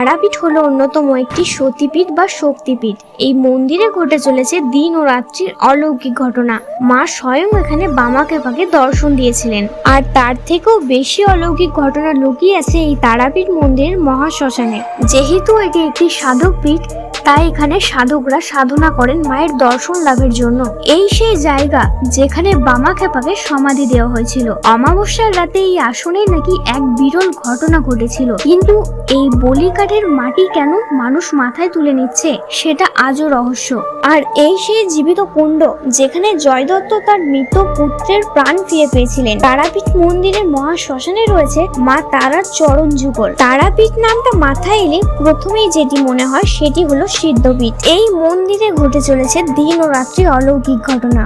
তারাপীঠ হলো অন্যতম একটি সতীপীঠ বা শক্তিপীঠ। এই মন্দিরে ঘটে চলেছে দিন ও রাত্রির অলৌকিক ঘটনা। মা স্বয়ং এখানে বামাকে পাকে দর্শন দিয়েছিলেন। আর তার থেকেও বেশি অলৌকিক ঘটনা লুকিয়ে আছে এই তারাপীঠ মন্দিরের মহাশ্মশানে। যেহেতু এটি একটি সাধক পীঠ তাই এখানে সাধকরা সাধনা করেন মায়ের দর্শন লাভের জন্য। এই সেই জায়গা যেখানে বামা খেপাকে সমাধি দেওয়া হয়েছিল। অমাবস্যার রাতে এই আসনেই নাকি এক বিরল ঘটনা ঘটেছিল। কিন্তু এই বলিকাঠের মাটি কেন মানুষ মাথায় তুলে নিচ্ছে, সেটা আজও রহস্য। আর এই সেই জীবিত কুণ্ড যেখানে জয় দত্ত তার মৃত পুত্রের প্রাণ ফিরে পেয়েছিলেন। তারাপীঠ মন্দিরের মহা শ্মশানে রয়েছে মা তারার চরণ যুগল। তারাপীঠ নামটা মাথায় এলে প্রথমেই যেটি মনে হয় সেটি হলো সিদ্ধপীঠ। এই মন্দিরে ঘটে চলেছে দিন ও রাত্রি অলৌকিক ঘটনা।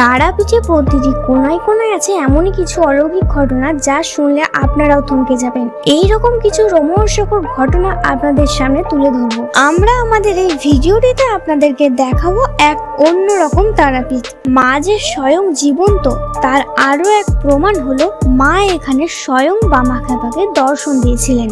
তারাপীঠে প্রতিটি কোনায় কোনায় আছে এমনই কিছু অলৌকিক ঘটনা যা শুনলে আপনারাও থমকে যাবেন। এই রকম কিছু রোমহর্ষকর ঘটনা আপনাদের সামনে তুলে ধরবো। আমরা আমাদের এই ভিডিওটিতে আপনাদেরকে দেখাবো এক অন্যরকম তারাপীঠ। মা যে স্বয়ং জীবন্ত, তার আরও এক প্রমাণ হলো মা এখানে স্বয়ং বামা খেপাকে দর্শন দিয়েছিলেন।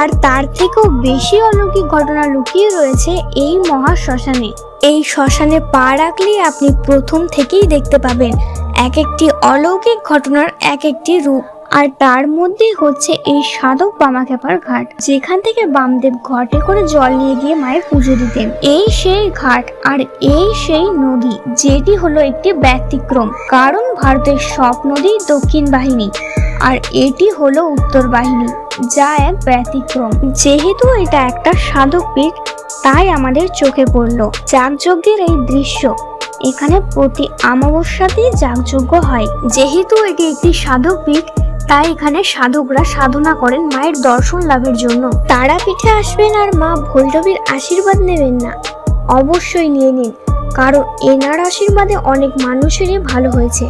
আর তার থেকেও বেশি অলৌকিক ঘটনা লুকিয়ে রয়েছে এই মহা শ্মশানে। এই শ্মশানে পা রাখলেই আপনি প্রথম থেকেই দেখতে পাবেন এক একটি অলৌকিক ঘটনার এক একটি রূপ। আর তার মধ্যে হচ্ছে এই সাধক বামাখ্যাপার ঘাট, যেখান থেকে বামদেব ঘটে করে জল নিয়ে গিয়ে মায়ের পুজো দিতেন। এই সেই ঘাট আর এই সেই নদী, যেটি হলো একটি ব্যতিক্রম। কারণ ভারতের সব নদী দক্ষিণ বাহিনী। আর এটি হলো উত্তর বাহিনী, যা এক ব্যতিক্রম। যেহেতু এটা একটা সাধক পীঠ, তাই আমাদের চোখে পড়ল যাগযজ্ঞের এই দৃশ্য। এখানে প্রতি অমাবস্যাতেই যাগযজ্ঞ হয়। যেহেতু এটি একটি সাধক পীঠ, তাই এখানে সাধকরা সাধনা করেন মায়ের দর্শন লাভের জন্য। তারাপীঠে আসবেন আর মা ভৈরবীর আশীর্বাদ নেবেন না। অবশ্যই নিয়ে নিন। কারণ এনার আশীর্বাদে অনেক মানুষেরই ভালো হয়েছে।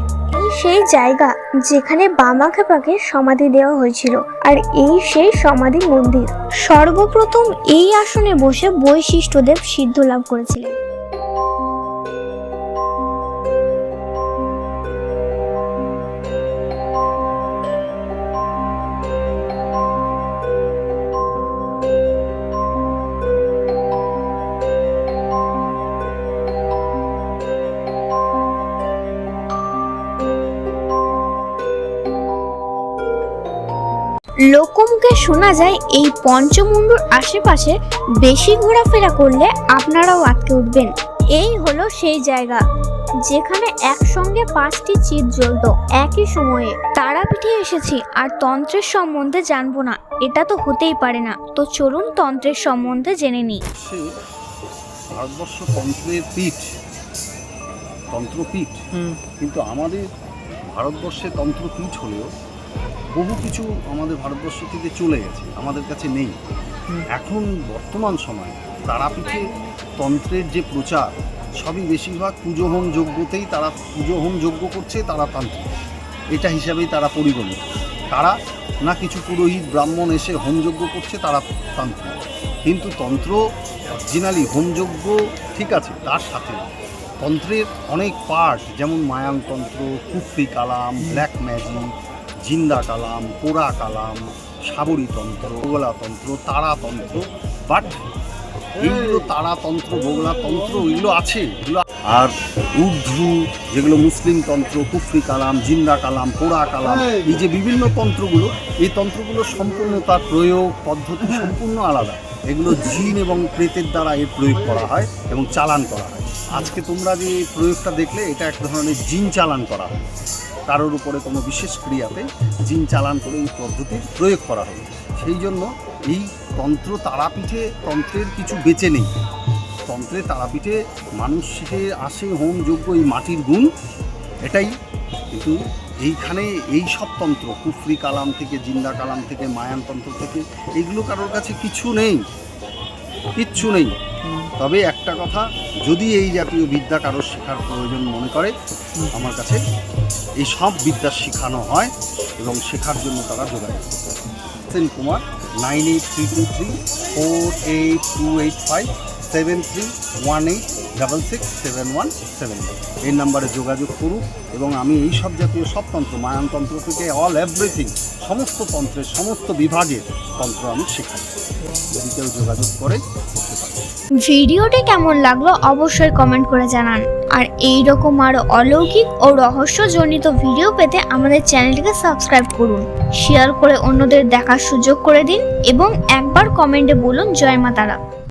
সেই জায়গা যেখানে বামা খেপাকে সমাধি দেওয়া হয়েছিল আর এই সেই সমাধি মন্দির। সর্বপ্রথম এই আসনে বসে বৈশিষ্ট্যদেব সিদ্ধ লাভ করেছিলেন। লোকমুখে শোনা যায় এই পঞ্চমুণ্ডুর আশেপাশে বেশি ঘোরাফেরা করলে আপনারাও আটকে উঠবেন। এই হলো সেই জায়গা যেখানে একসঙ্গে পাঁচটি চিত জ্বলতো। একই সময়ে তারাপীঠে এসেছি আর তন্ত্রের সম্বন্ধে জানব না এটা তো হতেই পারে না। তো চলুন তন্ত্রের সম্বন্ধে জেনে নিই। ভারতবর্ষ তন্ত্রের পীঠ তন্ত্রপীঠ। কিন্তু আমাদের ভারতবর্ষে তন্ত্রপীঠ হলেও বহু কিছু আমাদের ভারতবর্ষ থেকে চলে গেছে আমাদের কাছে নেই। এখন বর্তমান সময়ে তারাপীঠে তন্ত্রের যে প্রচার সবই বেশিরভাগ পুজো হোম যজ্ঞতেই তারা পুজো হোম যজ্ঞ করছে তারা তান্ত্রিক এটা হিসাবেই তারা পরিগণিত। তারা না কিছু পুরোহিত ব্রাহ্মণ এসে হোমযজ্ঞ করছে তারা তান্ত্রিক কিন্তু তন্ত্র অরিজিনালি হোমযজ্ঞ ঠিক আছে তার সাথে তন্ত্রের অনেক পার্ট যেমন মায়াংতন্ত্র কুফরি কালাম ব্ল্যাক ম্যাজিক জিন্দা কালাম কোরা কালাম সাবরীতন্ত্র ভোগলাতন্ত্র তারাতন্ত্র বাট এইগুলো তারাতন্ত্র ভোগলাতন্ত্র এগুলো আছে এগুলো আর উর্দু যেগুলো মুসলিম তন্ত্র কুফরি কালাম জিন্দা কালাম পোড়া কালাম এই যে বিভিন্ন তন্ত্রগুলো এই তন্ত্রগুলো সম্পূর্ণ তার প্রয়োগ পদ্ধতি সম্পূর্ণ আলাদা। এগুলো জিন এবং প্রেতের দ্বারা এর প্রয়োগ করা হয় এবং চালান করা হয়। আজকে তোমরা যে প্রয়োগটা দেখলে এটা এক ধরনের জিন চালান করা হয়। কারোর উপরে কোনো বিশেষ ক্রিয়াতে জিন চালান করে এই পদ্ধতির প্রয়োগ করা হবে সেই জন্য এই তন্ত্র তারাপীঠে তন্ত্রের কিছু বেঁচে নেই। তন্ত্রে তারাপীঠে মানুষ শিখে আসে হোম যোগ্য এই মাটির গুণ, এটাই। কিন্তু এইখানে এই সব তন্ত্র, কুফরি কালাম থেকে, জিন্দা কালাম থেকে মায়ান তন্ত্র থেকে এইগুলো কারোর কাছে কিছু নেই। কিচ্ছু নেই। তবে একটা কথা, যদি এই জাতীয় বিদ্যা কারও শেখার প্রয়োজন মনে করে, আমার কাছে এই সব বিদ্যা শেখানো হয় এবং শেখার জন্য তারা যোগাযোগ করতে Sen Kumar, nine eight three two three, four eight two eight five, seven three one eight double six seven one seven এই নাম্বারে যোগাযোগ করুন এবং আমি এই সব জাতীয় সব তন্ত্র, মায়ানতন্ত্র থেকে অল এভরিথিং সমস্ত তন্ত্রের সমস্ত বিভাগের তন্ত্র আমি শেখাই। যদি কেউ যোগাযোগ করে ভিডিওটি কেমন লাগল অবশ্যই কমেন্ট করে জানান। আর এই রকম আরও অলৌকিক ও রহস্যজনিত ভিডিও পেতে আমাদের চ্যানেলটিকে সাবস্ক্রাইব করুন। শেয়ার করে অন্যদের দেখার সুযোগ করে দিন এবং একবার কমেন্টে বলুন জয় মা তারা।